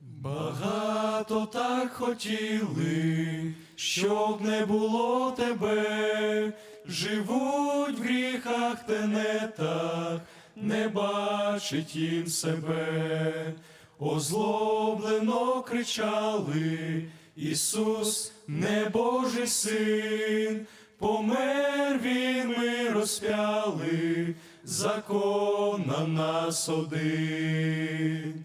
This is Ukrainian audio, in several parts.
Багато так хотіли, щоб не було тебе, живуть в гріхах тенетах, не бачить їм себе, озлоблено кричали, Ісус, не Божий син, помер він, ми розп'яли, закон на нас один.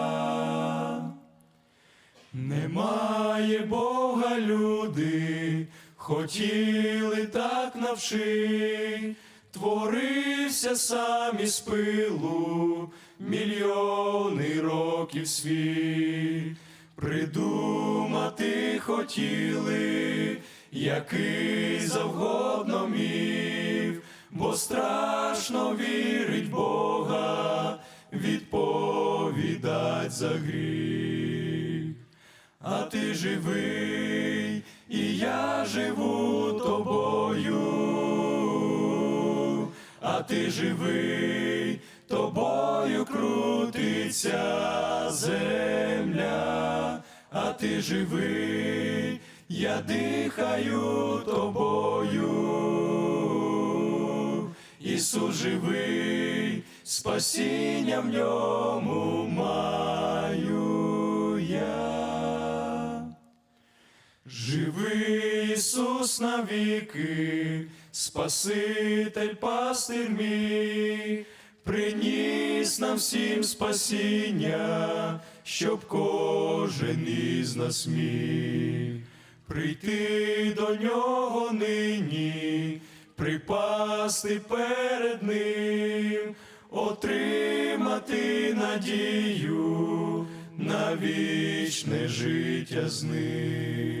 Немає Бога люди, хотіли так навши, творився сам із пилу мільйони років світ, придумати хотіли, який завгодно міф, бо страшно вірить Бога, відповідать за гріх. А ти живий, і я живу тобою, а ти живий, тобою крутиться земля, а ти живий, я дихаю тобою. Ісус живий, спасіння в ньому Живий Ісус навіки, Спаситель пастир мій, приніс нам всім спасіння, щоб кожен із нас міг прийти до нього нині, припасти перед ним, отримати надію на вічне життя з ним.